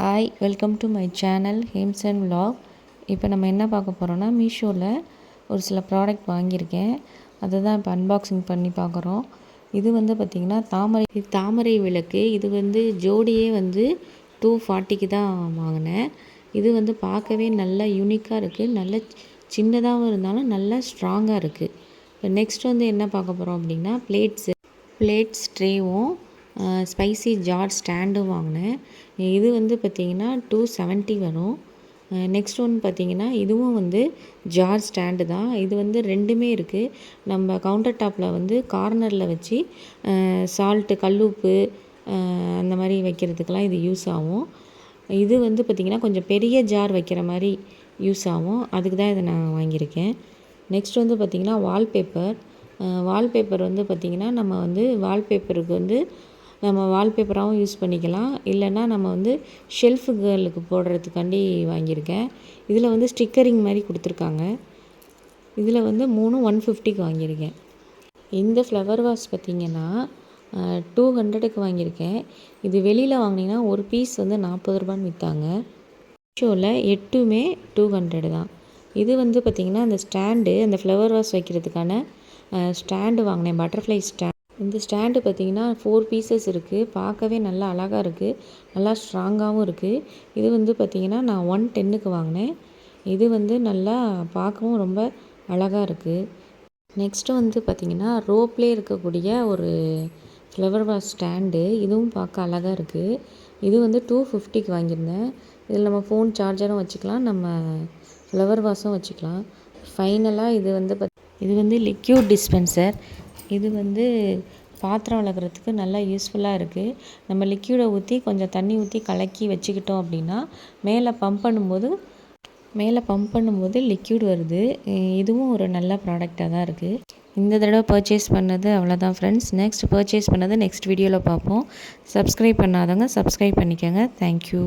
Hi welcome to my channel Hems and vlog இப்போ நம்ம என்ன பார்க்க போகிறோன்னா மீஷோவில் ஒரு சில ப்ராடக்ட் வாங்கியிருக்கேன். அதை தான் இப்போ அன்பாக்சிங் பண்ணி பார்க்குறோம். இது வந்து பார்த்திங்கன்னா தாமரை தாமரை விளக்கு. இது வந்து ஜோடியே வந்து டூ ஃபார்ட்டிக்கு தான் வாங்கினேன். இது வந்து பார்க்கவே நல்லா யூனிக்காக இருக்குது நல்ல சின்னதாகவும் இருந்தாலும் நல்லா ஸ்ட்ராங்காக இருக்குது இப்போ நெக்ஸ்ட் வந்து என்ன பார்க்க போகிறோம் அப்படின்னா பிளேட்ஸு பிளேட்ஸ் ட்ரேவும் ஸ்பைசி ஜார் ஸ்டாண்டும் வாங்கினேன். இது வந்து பார்த்திங்கன்னா டூ செவன்ட்டி வரும். நெக்ஸ்ட் ஒன் பார்த்திங்கன்னா இதுவும் வந்து ஜார் ஸ்டாண்டு தான். இது வந்து ரெண்டுமே இருக்குது நம்ம கவுண்டர் டாப்பில் வந்து கார்னரில் வச்சு சால்ட்டு கல்லுப்பு அந்த மாதிரி வைக்கிறதுக்கெலாம் இது யூஸ் ஆகும். இது வந்து பார்த்திங்கன்னா கொஞ்சம் பெரிய ஜார் வைக்கிற மாதிரி யூஸ் ஆகும். அதுக்கு தான் இதை நான் வாங்கியிருக்கேன். நெக்ஸ்ட் வந்து பார்த்திங்கன்னா வால்பேப்பர் வால்பேப்பர் வந்து பார்த்திங்கன்னா நம்ம வந்து வால்பேப்பருக்கு வந்து நம்ம வால்பேப்பராகவும் யூஸ் பண்ணிக்கலாம். இல்லைன்னா நம்ம வந்து ஷெல்ஃபுகளுக்கு போடுறதுக்காண்டி வாங்கியிருக்கேன். இதில் வந்து ஸ்டிக்கரிங் மாதிரி கொடுத்துருக்காங்க. இதில் வந்து மூணு ஒன் ஃபிஃப்டிக்கு வாங்கியிருக்கேன். இந்த ஃப்ளவர் வாஸ் பார்த்திங்கன்னா டூ ஹண்ட்ரடுக்கு வாங்கியிருக்கேன். இது வெளியில் வாங்கினீங்கன்னா ஒரு பீஸ் வந்து நாற்பது ரூபான்னு விற்றாங்க ஷோவில் எட்டுமே டூ ஹண்ட்ரடு தான். இது வந்து பார்த்திங்கன்னா அந்த ஸ்டாண்டு அந்த ஃப்ளவர் வாஸ் வைக்கிறதுக்கான ஸ்டாண்டு வாங்கினேன். பட்டர்ஃப்ளை ஸ்டாண்ட் இந்த ஸ்டாண்டு பார்த்திங்கன்னா ஃபோர் பீசஸ் இருக்குது பார்க்கவே நல்லா அழகாக இருக்குது நல்லா ஸ்ட்ராங்காகவும் இருக்குது இது வந்து பார்த்திங்கன்னா நான் ஒன் டென்னுக்கு வாங்கினேன். இது வந்து நல்லா பார்க்கவும் ரொம்ப அழகாக இருக்குது நெக்ஸ்ட்டு வந்து பார்த்திங்கன்னா ரோப்லேயே இருக்கக்கூடிய ஒரு ஃப்ளவர் வாஸ் ஸ்டாண்டு இதுவும் பார்க்க அழகாக இருக்குது இது வந்து டூ ஃபிஃப்டிக்கு வாங்கியிருந்தேன். இதில் நம்ம ஃபோன் சார்ஜரும் வச்சுக்கலாம். நம்ம ஃப்ளவர் வாஸும் வச்சுக்கலாம். ஃபைனலாக இது வந்து பத் இது வந்து லிக்யூட் டிஸ்பென்சர் இது வந்து பாத்திரம் விளக்குறதுக்கு நல்லா யூஸ்ஃபுல்லாக இருக்குது நம்ம லிக்யூடை ஊற்றி கொஞ்சம் தண்ணி ஊற்றி கலக்கி வச்சுக்கிட்டோம் அப்படின்னா மேலே பம்ப் பண்ணும்போது மேலே பம்ப் பண்ணும்போது லிக்யூட் வருது. இதுவும் ஒரு நல்ல ப்ராடக்டாக தான் இருக்குது இந்த தடவை பர்ச்சேஸ் பண்ணது அவ்வளோதான் ஃப்ரெண்ட்ஸ் நெக்ஸ்ட் பர்ச்சேஸ் பண்ணது நெக்ஸ்ட் வீடியோவில் பார்ப்போம். சப்ஸ்கிரைப் பண்ணாதவங்க சப்ஸ்கிரைப் பண்ணிக்கோங்க. தேங்க்யூ